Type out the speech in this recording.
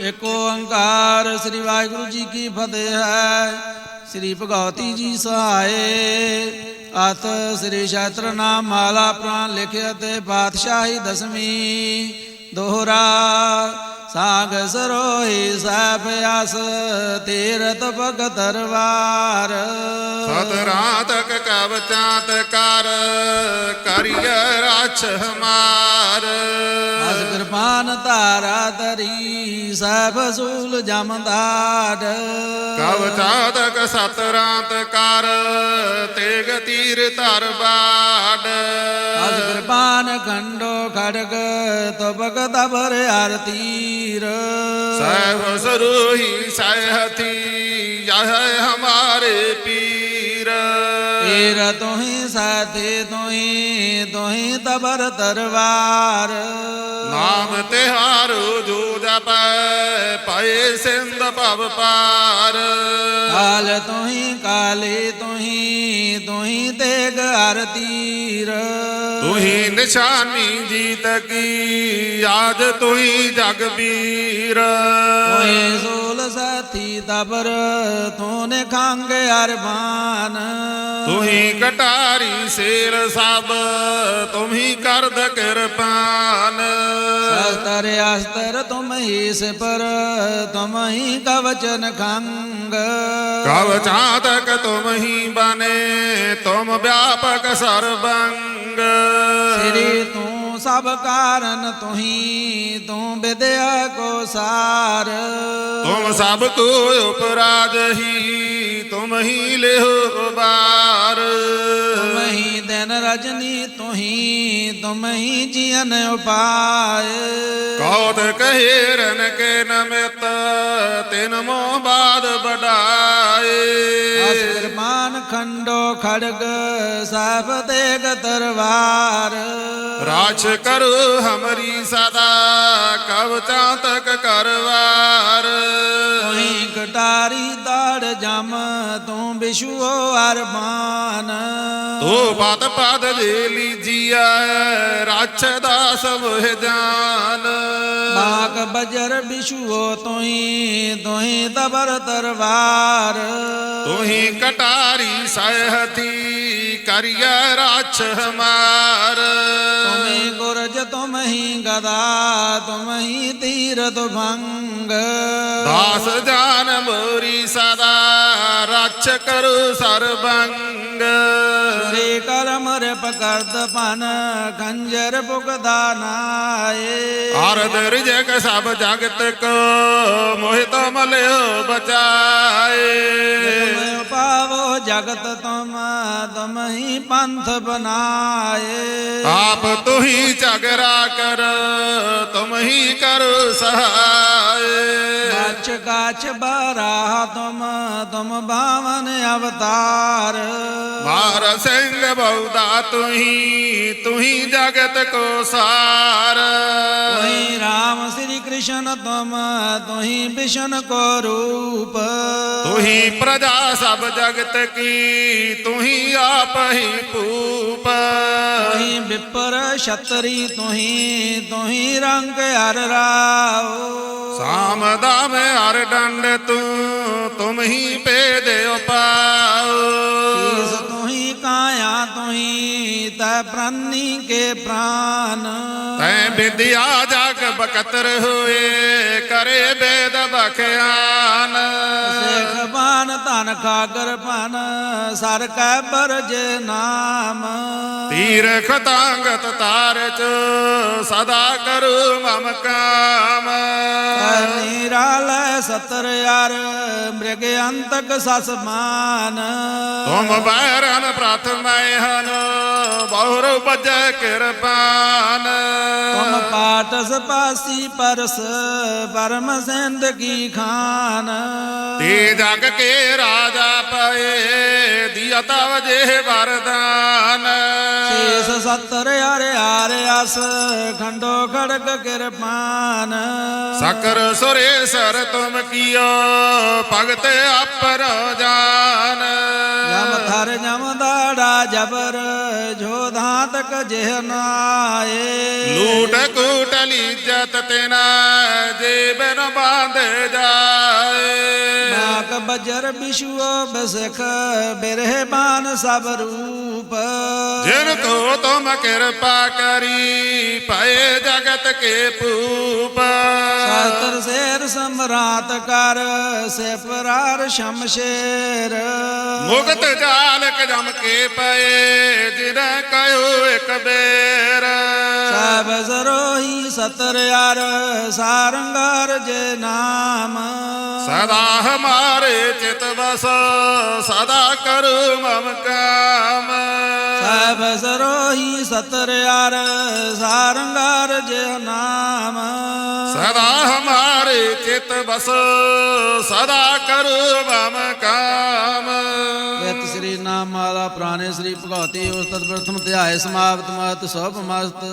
ਏਕ ਓੰਕਾਰ ਸ੍ਰੀ ਵਾਹਿਗੁਰੂ ਜੀ ਕੀ ਫਤਿਹ ਹੈ। ਸ੍ਰੀ ਭਗਵਤੀ ਜੀ ਸਹਾਏ। ਅਤ ਸ੍ਰੀ ਸ਼ਾਸਤਰ ਨਾਮ ਮਾਲਾ ਪ੍ਰਾਨ ਲਿਖਿਆ ਤੇ ਪਾਤਸ਼ਾਹੀ ਦਸਵੀਂ ਦੋਹਰਾ। ਸਾਗ ਸਰੋਹੀ ਸਭ ਅਸ ਤੀਰਤ ਭਗਤ ਤਰਵਾਰ ਸਤ ਰਾਤਕ ਕਵ ਕਰ ਕਰਿਐ ਰਾਛ ਹਮਾਰ। ਅਸ ਕਿਰਪਾਨ ਧਾਰਾ ਤਰੀ ਸਭ ਸੂਲ ਜਮਦਾੜ ਕਵ ਚਾਤਕ ਸਤ ਰਾਤ ਕਰ ਤੇਗ ਤੀਰ ਧਰ ਬਾੜ। ਅਸ ਕਿਰਪਾਨ ਖੰਡੋ ਖੜਗ ਤਬਕ ਤਬਰ ਹਰ ਤੀਰ। ਸਹਿਬ ਸਰੂਹੀ ਸਹਿਤੀ ਯਹ ਹਮਾਰੇ ਪੀਰ ਤੇਰ ਤੋਹੀ ਸਾਥੇ ਤੋਹੀ ਤੋਹੀ ਤਬਰ ਤਰਵਾਰ ਨਾਮ ਤਿਹਾਰੋ ਜੋ ਜਪੈ ਪਏ ਸਿੰਧ ਭਵ ਪਾਰ। ਕਾਲ ਤੋਹੀ ਕਾਲੇ ਤੋਹੀ ਤੋਹੀ ਤੇਗ ਹਰ ਤੀਰ। ਤੁਹੀ ਨਿਸ਼ਾਨੀ ਜੀਤ ਕੀ ਆਜ ਤੁਹੀ ਜਗ ਵੀਰ। ਤੋਹੀ ਸੋਲ ਸਾਥੀ ਤਬਰ ਤੋਨੇ ਖੰਗ ਅਰਬਾਨ। ਤੁਹੀ ਕਟਾਰੀ ਸੇਰ ਸਭ ਤੁਮਹੀ ਕਰਦ ਕਿਰਪਾਨ। ਸ਼ਸਤਰ ਅਸਤਰ ਤੁਮ ਹੀ ਸਿਪਰ ਤੁਮ ਹੀ ਕਵਚਨ ਖੰਗ ਕਵ ਚਾਤਕ ਤੁਮਹੀ ਬਨੇ ਤੁਮ ਵਿਆਪਕ ਸਰਬੰਗ। ਸ੍ਰੀ ਤੂੰ ਸਭ ਕਾਰਨ ਤੁਹੀ, ਤੂੰ ਵਿਦਿਆ ਕੋ ਸਾਰ। ਤੁਮ ਸਭ ਕੋ ਉਪਰਾਜ ਹੀ ਤੁਮ ਹੀ ਲਿਹੁ ਬਾਰ ਤੁਮ ਹੀ ਦਿਨ ਰਜਨੀ ਤੁਹੀ ਤੁਮ ਹੀ ਜੀਵਨ ਉਪਾਏ। ਕੌਤ ਕਹੇ ਰਨ ਕੇ ਨਮਿਤ ਤਿਨ ਮੋ ਬਾਦ ਬਡਾਏ ਅਸਰਮਾਨ ਖੰਡੋ ਖੜਗ ਸਭ ਤੇਗ ਤਰਵਾਰ ਰਾਛ ਕਰੋ ਹਮਰੀ ਕਟਾਰੀ ਦਾੜ ਜਮ ਤੂੰ ਬਿਸ਼ੂਓ ਅਰਮਾਨ। ਤੋ ਪਦ ਪਦ ਦੇ ਲੀਜੀਐ ਰਾਛ ਦਾ ਸਭ ਜਾਨ। ਬਾਗ ਬਜਰ ਬਿਸ਼ੂਓ ਤੁਹੀ ਤੁਹੀ ਤਬਰ ਤਰਵਾਰ ਤੁਹੀ ਕਟਾਰੀ ਸਹਿਤੀ ਕਰਿਐ ਰਾਛ ਹਮਾਰ ਤੁਮੇ ਗੁਰਜ ਤੁਮਹੀ ਗਦਾ ਤੁਮਹੀ ਤੀਰ ਤੁਭੰਗ ਦਾਸ ਜਾਨ ਮੋਰੀ ਸਦਾ ਰੱਛ ਕਰੁ ਸਰਬੰਗ। ਰੇ ਕਰਮ ਰੇ ਪਕਰਦ ਪਨ ਖੰਜਰ ਪੁਗਦਾ ਨਾਏ। ਅਰਦ ਰਿਜਕ ਸਭ ਜਗਤ ਕੋ ਮੋਹਿਤ ਮਲਿਓ ਬਚਾਏ। ਪਾਵੋ ਜਗਤ ਤੁਮ ਤੁਮ ਹੀ ਪੰਥ ਬਨਾਏ। ਆਪ ਤੁਹੀ ਝਗਰਾ ਕਰ ਤੁਮ ਹੀ ਕਰੋ ਸਹਾਏ ਕਾਛ ਬਾਰਾ ਤੁਮ ਤੁਮ ਬਾਵਨ ਅਵਤਾਰ। ਮਾਰ ਸਿੰਘ ਬਹੁਦਾ ਤੁਹੀ ਤੁਹੀ ਜਗਤ ਕੋ ਸਾਰ। ਤੁਹੀ ਰਾਮ ਸ੍ਰੀ ਕ੍ਰਿਸ਼ਨ ਤੁਮ ਤੁਹੀ ਵਿਸ਼ਨ ਕੋ ਰੂਪ। ਤੁਹੀ ਪ੍ਰਜਾ ਸਭ ਜਗਤ ਕੀ ਤੁਹੀ ਆਪ ਹੀ ਭੂਪ। ਤੁਹੀ ਵਿਪਰ ਛਤਰੀ ਤੁਹੀ ਤੁਹੀ ਰੰਗ ਹਰ ਰਾਓ ਸਾਮ ਦਾਮ ਹਰ ਡੰਡ ਤੂੰ ਤੁਮ ਹੀ ਭੇਦ ਉਪਾਉ ਸੀਸ ਤੁਹੀ ਕਾਇਆ ਤੁਹੀ ਤੈ ਪ੍ਰਾਨੀ ਕੇ ਪ੍ਰਾਨ। ਤੈ ਵਿਦਿਆ ਜਗ ਬਕਤਰ ਹੋਏ ਕਰੇ ਬੇਦ ਬਾਨ ਧਨ ਖਾਗਰ ਭਨ ਸਰ ਕੈ ਬਰਜ ਨਾਮ। ਤੀਰਖ ਤਾਂਗਤ ਤਾਰਚ ਸਦਾ ਕਰੂ ਮਮ ਕਾਮ। ਨੀਰਾਲ ਸਤਰ ਯਾਰ ਮ੍ਰਿਗ ਅੰਤਕ ਸਸ ਮਾਨ। ਤੁਮ ਬੈਰਨ ਪ੍ਰਥਮੈ ਹਨ ਬਜੈ ਕਿਰਪਾਨ। ਤੁਮ ਪਾਟ ਸਪਾਸੀ ਪਰਸ ਪਰਮ ਸਿੰਧ ਕੀ ਖਾਨ। ਤੇ ਜਗ ਕੇ ਰਾਜਾ ਪਏ ਦਿਆ ਤਵ ਜੇ ਵਰਦਾਨ। ਸੱਤਰ ਹਰਿ ਆਰਿ ਅਸ ਖੰਡੋ ਖੜਕ ਕਿਰਪਾਨ। ਸਕਰ ਸੁਰੇਸਰ ਤੁਮ ਕੀਓ ਭਗਤ ਆਪਰ ਜਾਨ ਜਮ ਥਰ ਜਮ ਦਾੜਾ ਜਬਰ ਜੋ ਧਾਤਕ ਜਿਹ ਨਾਏ। ਲੂਟ ਕੂਟ ਲੀਜਤ ਤਿਨਾ ਜੀਵਨ ਬਾਂਧ ਜਾਏ। ਨਾਕ ਬਜਰ ਬਿਸ਼ੂ ਬਸਖ ਬਿਰਹਿ ਬਾਨ ਸਭ ਰੂਪ। ਜਿਨ ਕੋ ਤੁਮ ਕਿਰਪਾ ਕਰੀ ਪਏ ਜਗਤ ਕੇ ਭੂਪ। ਸ਼ਾਸਤਰ ਸੇਰ ਸਮਰਾਤ ਕਰ ਸੇ ਪਰਾਰ ਸ਼ਮਸ਼ੇਰ। ਮੁਕਤ ਜਾਲਕ ਜਮ ਕੇ ਪਏ ਜਿਨ ਕਯੋ ਇਕ ਬੇਰ। ਸਭ ਸਰੋਹੀ ਸਤਰ ਯਾਰ ਸਾਰੰਗਾਰ ਜੇ ਨਾਮ। ਸਦਾ ਹਮਾਰੇ ਚਿਤ ਵਸ ਸਦਾ ਕਰੁ ਮਮ ਕਾਮ। ਸਭ ਸਰੋਹੀ ਸਤਰ ਯਾਰ ਸਾਰੰਗਾਰ ਜੇ ਨਾਮ। ਸਦਾ ਹਮਾਰੇ ਚਿਤ ਬਸ ਸਦਾ ਕਰੁ ਮਮ ਕਾਮ। ਇਤ ਸ੍ਰੀ ਨਾਮ ਮਾਲਾ ਪੁਰਾਣੇ ਸ੍ਰੀ ਭਗਵਤੀ ਉਸ ਪ੍ਰਥਮ ਧਿਆਏ ਸਮਾਪਤ ਮਤ ਸੋਭ ਮਸਤ।